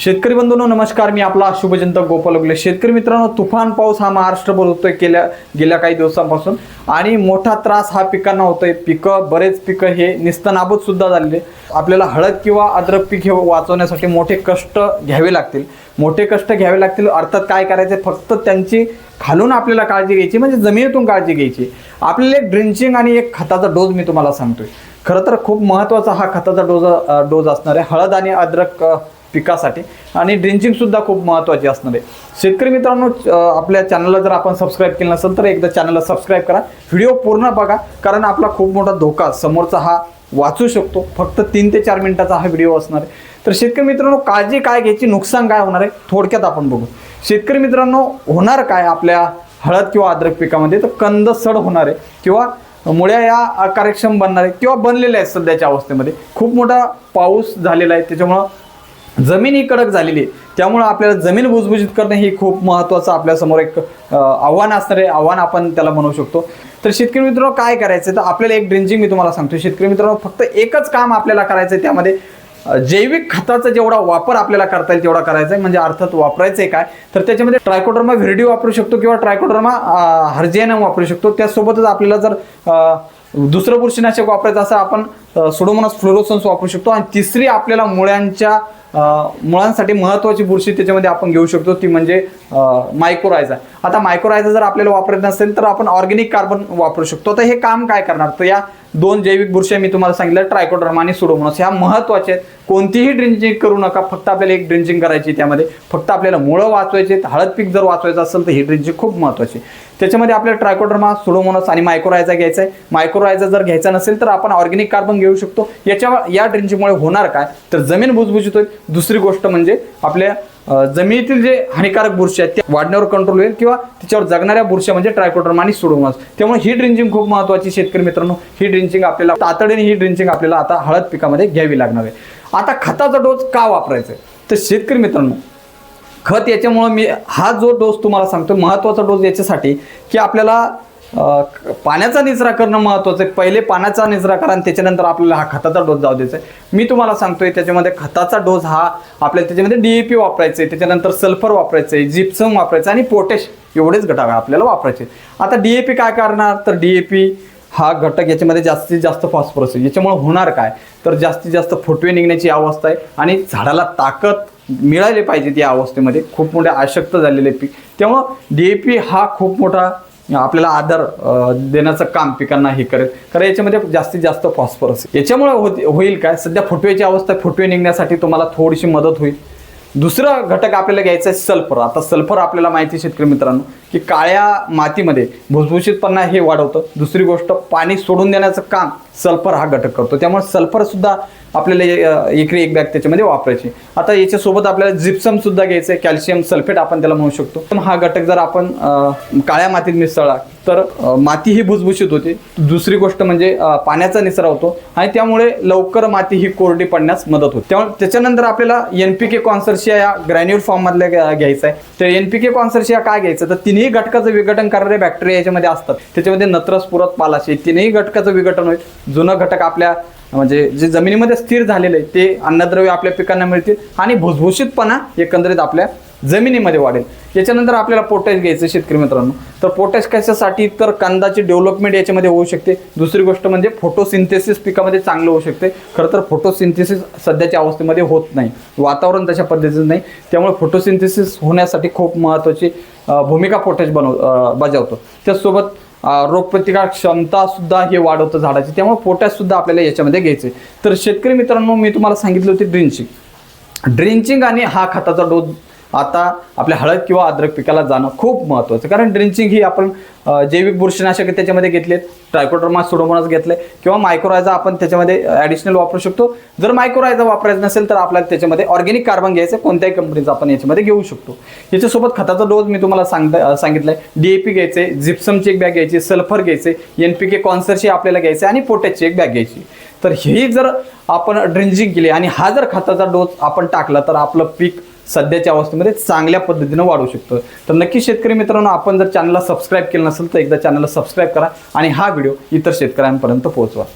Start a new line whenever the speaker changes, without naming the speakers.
शेतकरी बंधूंनो नमस्कार. मी आपला शुभजंत गोपाल उगले. शेतकरी मित्रांनो तुफान पाऊस हा महाराष्ट्रभर बोलतोय गेल्या गेल्या काही दिवसांपासून. आणि मोठा त्रास हा पिकांना होतोय. पिकं बरेच पिकं हे निस्तनाबूत सुद्धा झालेले आपल्याला हळद किंवा अद्रक पीक हे वाचवण्यासाठी मोठे कष्ट घ्यावे लागतील. मोठे कष्ट घ्यावे लागतील. अर्थात काय करायचे फक्त त्यांची खालून आपल्याला काळजी घ्यायची म्हणजे जमिनीतून काळजी घ्यायची. आपल्याला एक ड्रिंचिंग आणि एक खताचा डोस मी तुम्हाला सांगतोय. खरं तर खूप महत्त्वाचा हा खताचा डोज डोज असणार आहे. हळद आणि अद्रक पिकासाठी. आणि ड्रिंचिंगसुद्धा खूप महत्त्वाची असणार आहे. शेतकरी मित्रांनो आपल्या चॅनलला जर आपण सबस्क्राईब केलं नसेल तर एकदा चॅनलला सबस्क्राईब करा. व्हिडिओ पूर्ण बघा कारण आपला खूप मोठा धोका समोरचा हा वाचू शकतो. फक्त तीन ते चार मिनिटाचा हा व्हिडिओ असणार आहे. तर शेतकरी मित्रांनो काळजी काय घ्यायची नुकसान काय होणार आहे थोडक्यात आपण बघू. शेतकरी मित्रांनो होणार काय आपल्या हळद किंवा अद्रक पिकामध्ये? तर कंद सड होणार आहे किंवा मुळ्या या कार्यक्षम बनणार आहे किंवा बनलेल्या आहेत सध्याच्या अवस्थेमध्ये. खूप मोठा पाऊस झालेला आहे त्याच्यामुळं जमीन ही कडक झालेली आहे. त्यामुळं आपल्याला जमीन भुसभुशीत करणे ही खूप महत्त्वाचं आपल्यासमोर एक आव्हान असणारे आव्हान आपण त्याला म्हणू शकतो. तर शेतकरी मित्रांनो काय करायचं तर आपल्याला एक ड्रिंजिंग मी तुम्हाला सांगतो. शेतकरी मित्रांनो फक्त एकच काम आपल्याला करायचं आहे त्यामध्ये जैविक खताचा जेवढा वापर आपल्याला करता येईल तेवढा करायचा आहे म्हणजे अर्थात वापरायचं आहे काय? तर त्याच्यामध्ये ट्रायकोडर्मा व्हिडिओ वापरू शकतो किंवा ट्रायकोडर्मा हर्जेनम वापरू शकतो. त्यासोबतच आपल्याला जर दुसरं बुरशीनाशक वापरायचं असं आपण सोडोमोनास फ्लोरोसन्स वापरू शकतो. आणि तिसरी आपल्याला मुळ्यांच्या मुळांसाठी महत्त्वाची बुरशी त्याच्यामध्ये आपण घेऊ शकतो ती म्हणजे मायक्रोरायझा आता मायक्रोरायझा जर आपल्याला वापरत नसेल तर आपण ऑर्गेनिक कार्बन वापरू शकतो. तर हे काम काय करणार? तर या दोन जैविक बुरशी मी तुम्हाला सांगितलं ट्रायकोड्रमा आणि सुडोमोनस ह्या महत्त्वाच्या आहेत. कोणतीही ड्रिंचिंग करू नका. फक्त आपल्याला एक ड्रिंचिंग करायची त्यामध्ये. फक्त आपल्याला मुळं वाचवायचे आहेत. हळद पीक जर वाचवायचं असेल तर ही ड्रिंचिंग खूप महत्त्वाची आहे. त्याच्यामध्ये आपल्याला ट्रायकोड्रमा सुडोमोनस आणि मायक्रोरायझा घ्यायचा आहे. मायक्रोरायझा जर घ्यायचा नसेल तर आपण ऑर्गेनिक कार्बन घेऊ शकतो. याच्या या ड्रिंचिंगमुळे होणार काय? तर जमीन भुसभुशीत होईल. दुसरी गोष्ट म्हणजे आपल्या जमिनीतील जे हानिकारक बुरशी आहेत त्या वाढण्यावर कंट्रोल होईल किंवा त्याच्यावर जगणाऱ्या बुरश्या म्हणजे ट्रायकोडर्मा आणि सुडोमास त्यामुळे ही ड्रिंचिंग खूप महत्त्वाची शेतकरी मित्रांनो. ही ड्रिंचिंग आपल्याला तातडीने ही ड्रिंचिंग आपल्याला आता हळद पिकामध्ये घ्यावी लागणार आहे. आता खताचा डोस का वापरायचा आहे? तर शेतकरी मित्रांनो खत याच्यामुळं मी हा जो डोस तुम्हाला सांगतो महत्त्वाचा डोस याच्यासाठी की आपल्याला पाण्याचा निचरा करणं महत्त्वाचं आहे. पहिले पाण्याचा निचरा करा आणि त्याच्यानंतर आपल्याला हा खताचा डोस जाऊ द्यायचा आहे. मी तुम्हाला सांगतोय त्याच्यामध्ये खताचा डोस हा आपल्याला त्याच्यामध्ये डी ए पी वापरायचं आहे त्याच्यानंतर सल्फर वापरायचं आहे जिप्सम वापरायचं आणि पोटॅश एवढेच घटक आपल्याला वापरायचे आता डी ए पी काय करणार? तर डी ए पी हा घटक याच्यामध्ये जास्तीत जास्त फॉस्फरस आहे. याच्यामुळे होणार काय? तर जास्तीत जास्त फुटवे निघण्याची अवस्था आहे आणि झाडाला ताकद मिळाली पाहिजे त्या अवस्थेमध्ये. खूप मोठे आशक्त झालेले पीक. त्यामुळं डी ए पी हा खूप मोठा आपल्याला आधार देण्याचं काम पिकांना हे करेल. कारण याच्यामध्ये जास्तीत जास्त फॉस्फरस याच्यामुळे होईल काय? सध्या फुटवेची अवस्था आहे, फुटवे निघण्यासाठी तुम्हाला थोडीशी मदत होईल. दुसरा घटक आपल्याला घ्यायचा आहे सल्फर आता सल्फर आपल्याला माहिती आहे शेतकरी मित्रांनो. की काळ्या मातीमध्ये भुसभुशीतपणा हे वाढवतं. दुसरी गोष्ट पाणी सोडून देण्याचं काम सल्फर हा घटक करतो. त्यामुळे सल्फरसुद्धा आपल्याला अं, एकरी एक बॅग त्याच्यामध्ये वापरायची. आता याच्यासोबत आपल्याला जिप्समसुद्धा घ्यायचं आहे कॅल्शियम सल्फेट आपण त्याला म्हणू शकतो. पण हा घटक जर आपण काळ्या मातीत मिसळला तर माती ही भुसभुशीत होते. दुसरी गोष्ट म्हणजे पाण्याचा निचरा होतो आणि त्यामुळे लवकर माती ही कोरडी पडण्यास मदत होते. त्यामुळे त्याच्यानंतर आपल्याला एन पी के कॉन्सर्शिया या ग्रॅन्युअल फॉर्ममधल्या घ्यायचं आहे तर एन पी के कॉन्सर्शिया काय घ्यायचं? तर तिन्ही घटकाचं विघटन करणारे बॅक्टेरिया याच्यामध्ये असतात. त्याच्यामध्ये नत्रस पुरत पालाशे तिन्ही घटकाचं विघटन होईल. जुनं घटक आपल्या म्हणजे जे जमिनीमध्ये स्थिर झालेलं आहे ते अन्नद्रव्य आपल्या पिकांना मिळतील आणि भुसभुशीतपणा एकंदरीत आपल्या जमिनीमध्ये वाढेल. याच्यानंतर आपल्याला पोटॅश घ्यायचं शेतकरी मित्रांनो. तर पोटॅश कशासाठी? तर कांदाची डेव्हलपमेंट याच्यामध्ये होऊ शकते. दुसरी गोष्ट म्हणजे फोटोसिंथेसिस पिकामध्ये चांगलं होऊ शकते. खरं तर फोटोसिंथेसिस सध्याच्या अवस्थेमध्ये होत नाही. वातावरण तशा पद्धतीचं नाही. त्यामुळे फोटोसिंथेसिस होण्यासाठी खूप महत्त्वाची भूमिका पोटॅश बनव बजावतो. त्याचसोबत रोगप्रतिकार क्षमता सुद्धा हे वाढवतं झाडाची. त्यामुळे पोटॅश सुद्धा आपल्याला याच्यामध्ये घ्यायचे तर शेतकरी मित्रांनो मी तुम्हाला सांगितलं होते ड्रिंचिंग. ड्रिंचिंग आणि हा खताचा डोस आता आपल्या हळद किंवा अद्रक पिकाला जाणं खूप महत्त्वाचं कारण ड्रिंचिंग ही आपण जैविक बुरशीनाशक त्याच्यामध्ये घेतलेत ट्रायकोडर्मा सुडोमोनास घेतले किंवा मायक्रोरायझा आपण त्याच्यामध्ये ॲडिशनल वापरू शकतो. जर मायक्रोरायझा वापरायचं नसेल तर आपल्याला त्याच्यामध्ये ऑर्गॅनिक कार्बन घ्यायचं कोणत्याही कंपनीचा आपण याच्यामध्ये घेऊ शकतो. याच्यासोबत खताचा डोस मी तुम्हाला सांगता सांगितलं आहे डी ए पी घ्यायचे जिप्समची एक बॅग घ्यायची सल्फर घ्यायचे एन पी के कॉन्सरची आपल्याला घ्यायचे आणि पोटॅशची एक बॅग घ्यायची. तर ही जर आपण ड्रिंजिंग केली आणि हा जर खताचा डोस आपण टाकला तर आपलं पीक सध्याच्या अवस्थेमध्ये चांगल्या पद्धतीनं वाढू शकतो. तर नक्की शेतकरी मित्रांनो आपण जर चॅनलला सबस्क्राईब केलं नसेल तर एकदा चॅनलला सबस्क्राईब करा आणि हा व्हिडिओ इतर शेतकऱ्यांपर्यंत पोहोचवा.